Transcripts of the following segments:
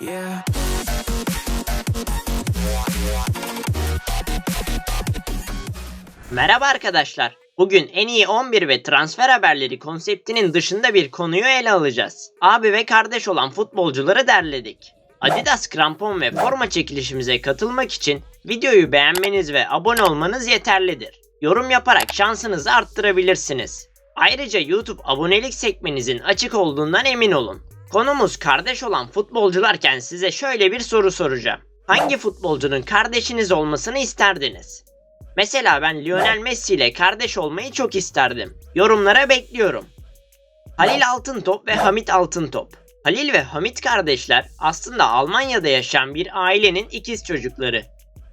Yeah. Merhaba arkadaşlar. Bugün en iyi 11 ve transfer haberleri konseptinin dışında bir konuyu ele alacağız. Abi ve kardeş olan futbolcuları derledik. Adidas krampon ve forma çekilişimize katılmak için videoyu beğenmeniz ve abone olmanız yeterlidir. Yorum yaparak şansınızı arttırabilirsiniz. Ayrıca YouTube abonelik sekmenizin açık olduğundan emin olun. Konumuz kardeş olan futbolcularken size şöyle bir soru soracağım. Hangi futbolcunun kardeşiniz olmasını isterdiniz? Mesela ben Lionel Messi ile kardeş olmayı çok isterdim. Yorumlara bekliyorum. Halil Altıntop ve Hamit Altıntop. Halil ve Hamit kardeşler aslında Almanya'da yaşayan bir ailenin ikiz çocukları.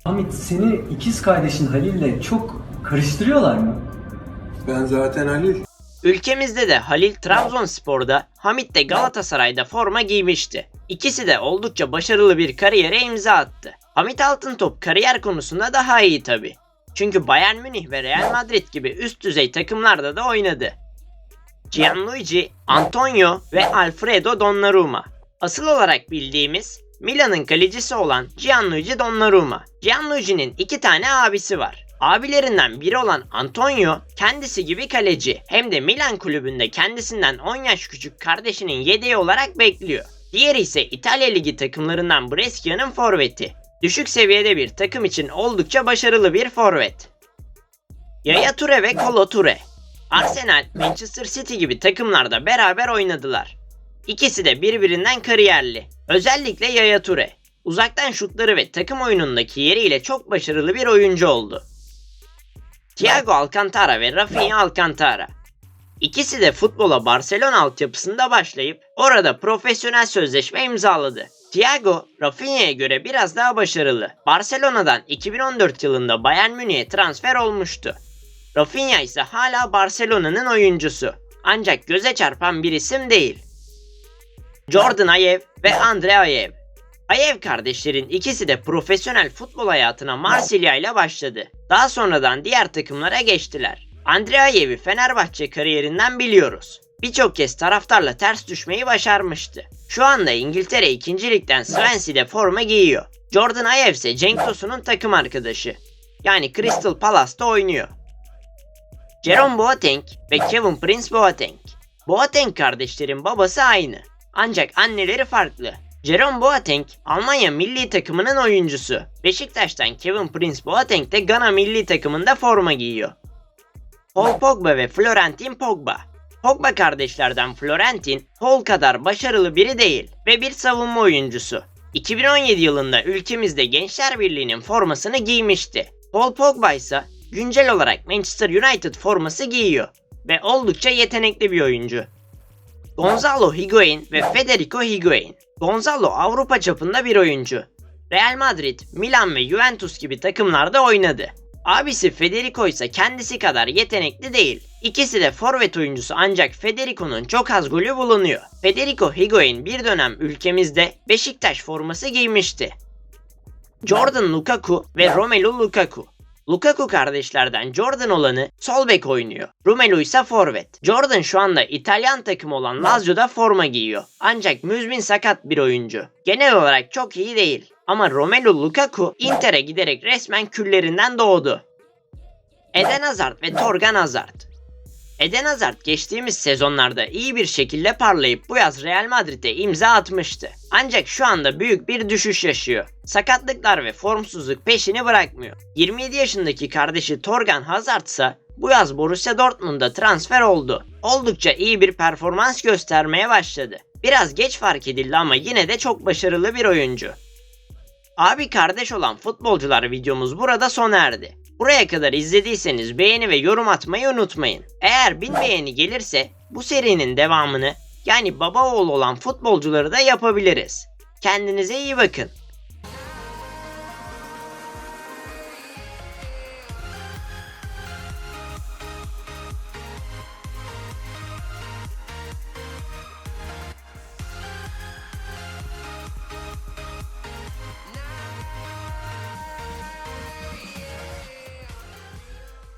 Hamit seni ikiz kardeşin Halil'le çok karıştırıyorlar mı? Ben zaten Halil. Ülkemizde de Halil Trabzonspor'da, Hamit de Galatasaray'da forma giymişti. İkisi de oldukça başarılı bir kariyere imza attı. Hamit Altıntop kariyer konusunda daha iyi tabi. Çünkü Bayern Münih ve Real Madrid gibi üst düzey takımlarda da oynadı. Gianluigi, Antonio ve Alfredo Donnarumma. Asıl olarak bildiğimiz Milan'ın kalecisi olan Gianluigi Donnarumma. Gianluigi'nin iki tane abisi var. Abilerinden biri olan Antonio kendisi gibi kaleci hem de Milan kulübünde kendisinden 10 yaş küçük kardeşinin yedeği olarak bekliyor. Diğeri ise İtalya Ligi takımlarından Brescia'nın forveti. Düşük seviyede bir takım için oldukça başarılı bir forvet. Yaya Toure ve Kolo Toure. Arsenal, Manchester City gibi takımlarda beraber oynadılar. İkisi de birbirinden kariyerli. Özellikle Yaya Toure. Uzaktan şutları ve takım oyunundaki yeriyle çok başarılı bir oyuncu oldu. Thiago Alcantara ve Rafinha Alcantara. İkisi de futbola Barcelona altyapısında başlayıp orada profesyonel sözleşme imzaladı. Thiago, Rafinha'ya göre biraz daha başarılı. Barcelona'dan 2014 yılında Bayern Münih'e transfer olmuştu. Rafinha ise hala Barcelona'nın oyuncusu. Ancak göze çarpan bir isim değil. Jordan Ayew ve Andre Ayew. Ayew kardeşlerin ikisi de profesyonel futbol hayatına Marsilya ile başladı. Daha sonradan diğer takımlara geçtiler. Andre Ayew'i Fenerbahçe kariyerinden biliyoruz. Birçok kez taraftarla ters düşmeyi başarmıştı. Şu anda İngiltere 2. Lig'den Swansea'de forma giyiyor. Jordan Ayew ise Cenk Tosun'un takım arkadaşı. Yani Crystal Palace'ta oynuyor. Jerome Boateng ve Kevin Prince Boateng. Boateng kardeşlerin babası aynı. Ancak anneleri farklı. Jerome Boateng Almanya milli takımının oyuncusu. Beşiktaş'tan Kevin Prince Boateng de Gana milli takımında forma giyiyor. Paul Pogba ve Florentin Pogba. Pogba kardeşlerden Florentin, Paul kadar başarılı biri değil ve bir savunma oyuncusu. 2017 yılında ülkemizde Gençler Birliği'nin formasını giymişti. Paul Pogba ise güncel olarak Manchester United forması giyiyor ve oldukça yetenekli bir oyuncu. Gonzalo Higuain ve Federico Higuain. Gonzalo Avrupa çapında bir oyuncu. Real Madrid, Milan ve Juventus gibi takımlarda oynadı. Abisi Federico ise kendisi kadar yetenekli değil. İkisi de forvet oyuncusu ancak Federico'nun çok az golü bulunuyor. Federico Higuain bir dönem ülkemizde Beşiktaş forması giymişti. Jordan Lukaku ve Romelu Lukaku. Lukaku kardeşlerden Jordan olanı sol bek oynuyor. Romelu ise forvet. Jordan şu anda İtalyan takımı olan Lazio'da forma giyiyor. Ancak müzmin sakat bir oyuncu. Genel olarak çok iyi değil. Ama Romelu Lukaku Inter'e giderek resmen küllerinden doğdu. Eden Hazard ve Torgan Hazard. Eden Hazard geçtiğimiz sezonlarda iyi bir şekilde parlayıp bu yaz Real Madrid'e imza atmıştı. Ancak şu anda büyük bir düşüş yaşıyor. Sakatlıklar ve formsuzluk peşini bırakmıyor. 27 yaşındaki kardeşi Torgan Hazard ise bu yaz Borussia Dortmund'a transfer oldu. Oldukça iyi bir performans göstermeye başladı. Biraz geç fark edildi ama yine de çok başarılı bir oyuncu. Abi kardeş olan futbolcular videomuz burada sona erdi. Buraya kadar izlediyseniz beğeni ve yorum atmayı unutmayın. Eğer 1000 beğeni gelirse bu serinin devamını yani baba oğul olan futbolcuları da yapabiliriz. Kendinize iyi bakın.